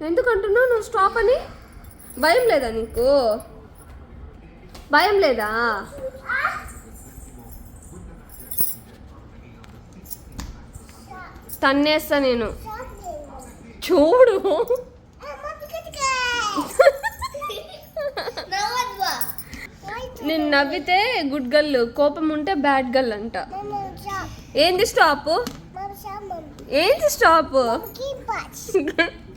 ఎందుకంటున్నావు? నువ్వు స్టాప్ అని? భయం లేదా నీకు? భయం లేదా? తన్నేస్తా నేను. చూడు. నేను నవ్వితే గుడ్ గర్ల్ కోపం ఉంటే బ్యాడ్ గర్ల్ అంట. ఏంది స్టాప్ ఏంది స్టాప్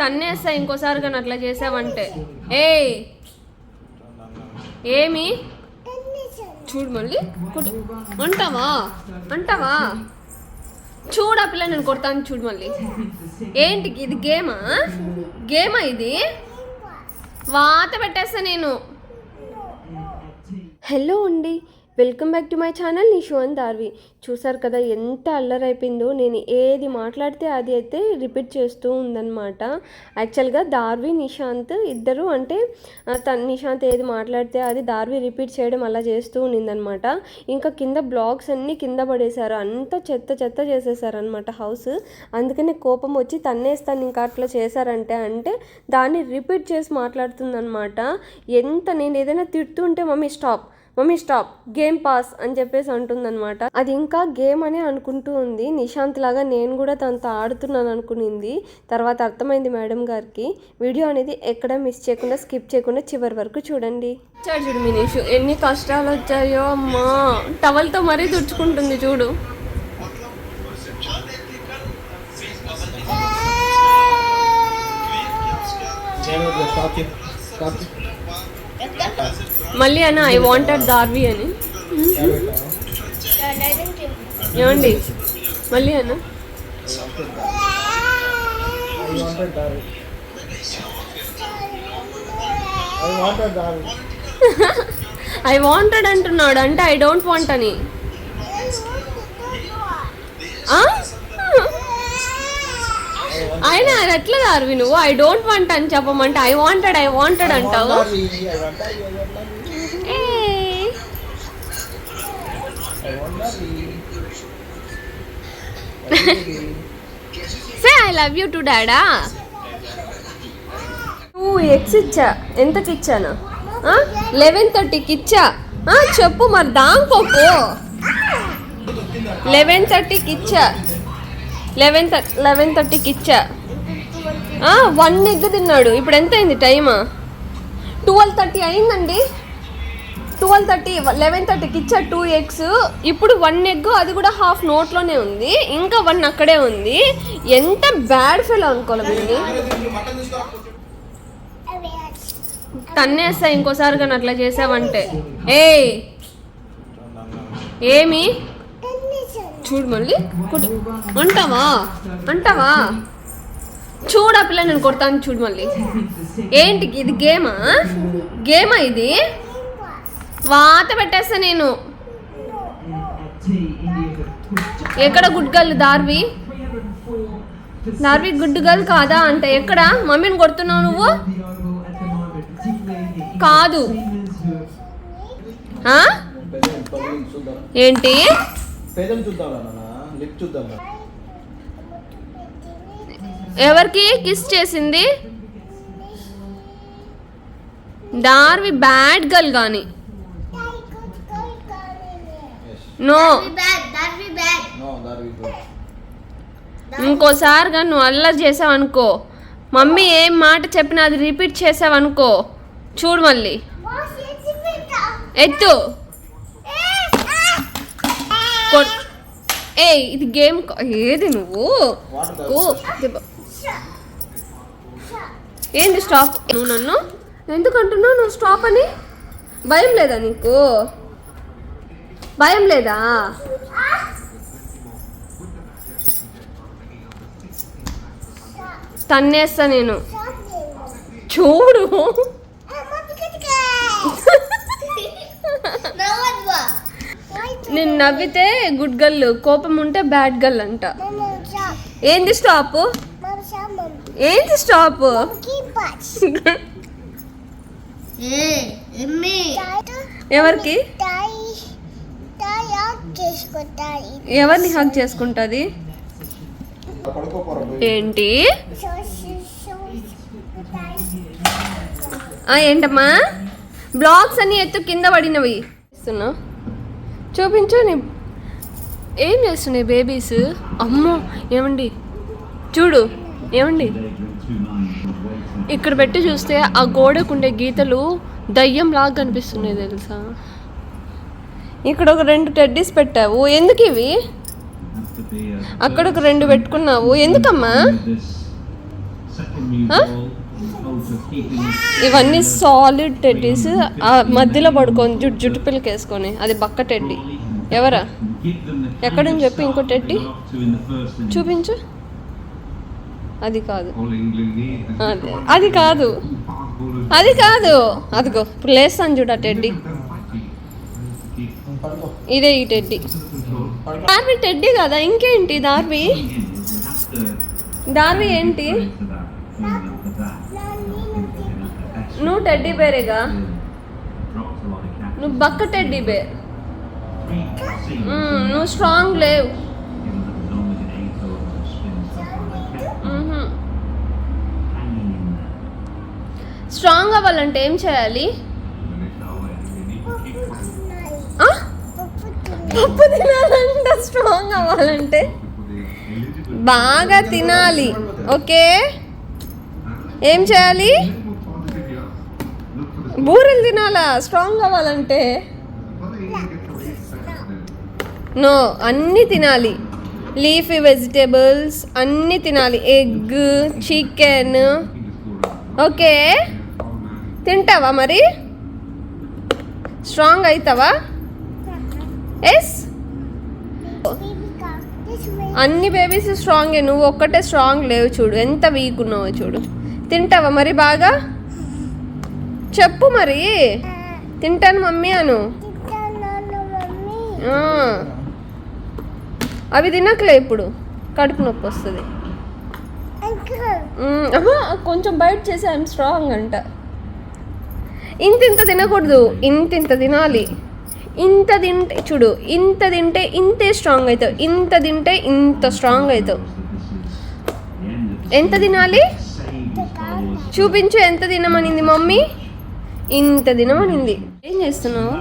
తన్నేస్తా ఇంకోసారి కానీ అట్లా చేసావంటే. ఏయ్! ఏమి? చూడు మళ్ళీ. కొట్టు. అంటావా? అంటావా? చూడు ఆ పిల్ల నేను కొడతాను చూడు మళ్ళీ. ఏంటి ఇది గేమా? గేమా ఇది? వాత పెట్టేస్తా నేను. హలో అండి welcome back to my channel Nishon Darvi. చూసారు కదా ఎంత అల్లరైపోయిందో నేను ఏది మాట్లాడితే అది అయితే రిపీట్ చేస్తూ ఉందన్నమాట. యాక్చువల్గా దార్వి నిశాంత్ ఇద్దరు అంటే తన నిశాంత్ ఏది మాట్లాడితే అది దార్వి రిపీట్ చేయడం అలా చేస్తూ ఉండిందనమాట ఇంకా కింద బ్లాగ్స్ అన్నీ కింద పడేశారు. అంతా చెత్త చెత్త చేసేసారు అనమాట హౌస్. అందుకనే కోపం వచ్చి తన్నేస్తాను ఇంకా అట్లా చేశారంటే అంటే దాన్ని రిపీట్ చేసి మాట్లాడుతుందనమాట ఎంత నేను ఏదైనా తిడుతుంటే mummy stop. Mummy stop game pass అని చెప్పేసి అంటుందన్నమాట. అది ఇంకా గేమ్ అనే అనుకుంటూ ఉంది. నిశాంత్ లాగా నేను కూడా తనతో ఆడుతున్నాను అనుకునింది. తర్వాత అర్థమైంది మేడం గారికి. వీడియో అనేది ఎక్కడ మిస్ చేయకుండా స్కిప్ చేయకుండా చివరి వరకు చూడండి. చూడు చూడు మినీషు. ఎన్ని కష్టాలు వచ్చాయో అమ్మా. టవల్తో మరీ తుడుచుకుంటుంది చూడు. మళ్ళీ అన్న ఐ వాంటెడ్ దార్వి అని. ఏమండి? మళ్ళీ అన్న. ఐ వాంటెడ్ ఐ వాంటెడ్ అంటున్నాడు అంటే ఐ డోంట్ వాంట్ అని. ఆయన అది ఎట్లా దార్వి నువ్వు ఐ డోంట్ వాంట్ అని చెప్పమంటే ఐ వాంటెడ్ ఐ వాంటెడ్ అంటావు? Say I love you to డాడా two eggs ఇచ్చా? ఎంతకి ఇచ్చాను? లెవెన్ థర్టీకి ఇచ్చా? ఆ, చెప్పు మరి దాంకోపు లెవెన్ థర్టీకి ఇచ్చా? లెవెన్ లెవెన్ థర్టీకి ఇచ్చా. వన్ ఎగ్ తిన్నాడు. ఇప్పుడు ఎంత అయింది టైమ్? ట్వెల్వ్ థర్టీ అయిందండి. ట్వెల్వ్ థర్టీ లెవెన్ థర్టీకి ఇచ్చా టూ ఎగ్స్. ఇప్పుడు వన్ ఎగ్ అది కూడా హాఫ్ నోట్లోనే ఉంది. ఇంకా వన్ అక్కడే ఉంది. ఎంత బ్యాడ్ ఫీల్ అనుకోవాలి వీడిని. తన్నేస్తా ఇంకోసారి కానీ అట్లా చేసావంటే. ఏయ్! ఏమి? చూడు మళ్ళీ. కొట్టు. అంటావా? అంటావా? చూడు పిల్ల నేను కొడతాను చూడు మళ్ళీ. ఏంటి ఇది గేమా? గేమా ఇది? వాత పెట్టేస్తా నేను. ఎక్కడ good girl Darvi? Darvi good girl కాదా అంటే ఎక్కడ? మమ్మీని కొడుతున్నావు నువ్వు? కాదు. ఏంటి? పెదం చూద్దాం లిప్ చూద్దాం ఎవరికి కిస్ చేసింది? దార్వి బ్యాడ్ గర్ల్ కానీ నో. ఇంకోసారి కానీ నువ్వు అల్లరి చేసావు అనుకో మమ్మీ ఏం మాట చెప్పినా అది రిపీట్ చేసావు అనుకో చూడు మళ్ళీ. ఎత్తు. ఏ ఇది గేమ్ ఏది నువ్వు. ఏంది స్టాప్ నువ్వు నన్ను? ఎందుకు అంటున్నావు? నువ్వు స్టాప్ అని? భయం లేదా నీకు? భయం లేదా? తన్నేస్తా నేను. చూడు. నేను నవ్వితే గుడ్ గర్ల్ కోపం ఉంటే బ్యాడ్ గర్ల్ అంట. ఏంది స్టాప్ ఏంది స్టాప్ ఎవరికి? ఎవరిని హక్ చేసుకుంటుంది. ఏంటి? ఆ, ఏంటమ్మా? బ్లాగ్స్ అన్ని ఎత్తు కింద పడినవి. ఇస్తున్నా. చూపించు నీ ఏం చేస్తున్నాయి బేబీస్ అమ్మో ఏమండి? చూడు ఏమండి? ఇక్కడ పెట్టి చూస్తే ఆ గోడకుండే గీతలు దయ్యం లాగా కనిపిస్తున్నాయి తెలుసా? ఇక్కడ ఒక రెండు టెడ్డీస్ పెట్టావు. ఎందుకు ఇవి? అక్కడ ఒక రెండు పెట్టుకున్నావు. ఎందుకమ్మా? ఇవన్నీ సాలిడ్ టెడ్డీస్ ఆ మధ్యలో పడుకొని జుట్టు జుట్టు పిల్లకేసుకొని అది బక్క టెడ్డీ ఎవరా? ఎక్కడని చెప్పి ఇంకో టెడ్డీ చూపించు. అది కాదు. అది. కాదు. అది కాదు. అదిగో ఇప్పుడు లేస్తాను చూడ టెడ్డీ ఇదే ఈ టెడ్డీ డార్వి టెడ్డీ కదా ఇంకేంటి దార్వి? దార్వి ఏంటి? నువ్వు టెడ్డీ బేరేగా నువ్వు బక్క టెడ్డీ బేర్ మ్మ్, నువ్వు స్ట్రాంగ్ లేవు. స్ట్రాంగ్ అవ్వాలంటే ఏం చేయాలి? ఆ? పప్పు తినాలంటే స్ట్రాంగ్ అవ్వాలంటే? బాగా తినాలి. ఓకే ఏం చేయాలి? బూరెలు తినాలా? స్ట్రాంగ్ అవ్వాలంటే? నో అన్నీ తినాలి. లీఫీ వెజిటేబుల్స్ అన్నీ తినాలి. ఎగ్ చికెన్ ఓకే తింటావా మరి? స్ట్రాంగ్ అవుతావా ఎస్ అన్ని బేబీస్ స్ట్రాంగే నువ్వు ఒక్కటే స్ట్రాంగ్ లేవు చూడు. ఎంత వీక్ ఉన్నావో చూడు. తింటావా మరి బాగా? చెప్పు మరి. తింటాను మమ్మీ అను. అవి తినకలే ఇప్పుడు. కడుపు నొప్పి వస్తుంది. కొంచెం బయట చేసి ఐఎమ్ స్ట్రాంగ్ అంట. ఇంత ఇంత తినకూడదు. ఇంత ఇంత తినాలి. ఇంత తింటే చూడు ఇంత తింటే ఇంతే స్ట్రాంగ్ అవుతావు ఇంత తింటే ఇంత స్ట్రాంగ్ అవుతావు ఎంత తినాలి? చూపించు ఎంత తినమనింది మమ్మీ? ఇంత తినమనింది ఏం చేస్తున్నావు?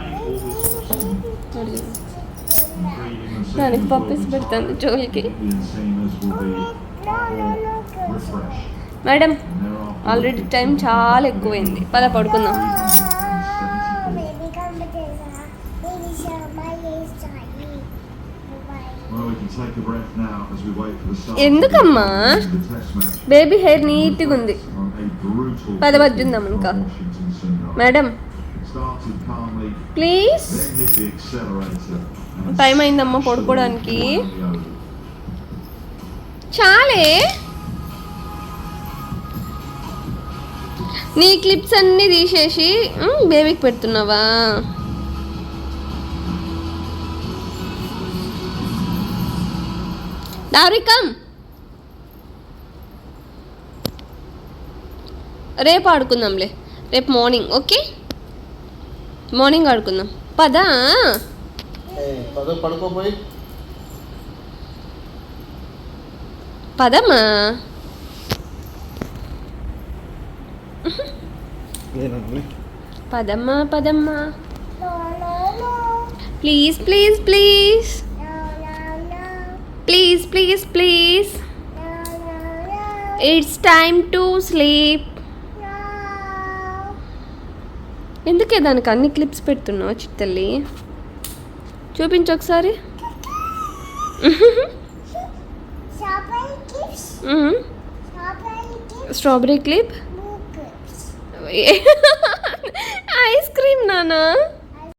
దానికి పప్పేసి పెడతాను జోలికి. మేడం ఆల్రెడీ టైం చాలా ఎక్కువైంది. పద పడుకుందాం. ఎందుకమ్మా? బేబీ హెయిర్ నీట్గా ఉంది. పద వద్దుందాం ఇంకా. మేడం. ప్లీజ్. టైం అయిందమ్మా పడుకోవడానికి చాలే. నీ క్లిప్స్ అన్నీ తీసేసి బేబీకి పెడుతున్నావా? డారికమ్ రేపు ఆడుకుందాంలే. రేపు మార్నింగ్ ఓకే? మార్నింగ్ ఆడుకుందాం. పదా? పడుకోపోయి పదమ్మా. పదమ్మా పదమ్మా. Please please please. Please please please. It's time to sleep ఎందుకే దానికి అన్ని క్లిప్స్ పెడుతున్నావు చిట్టల్లి చూపించు ఒకసారి. స్ట్రాబెరీ క్లిప్ ఐస్ క్రీమ్ నానా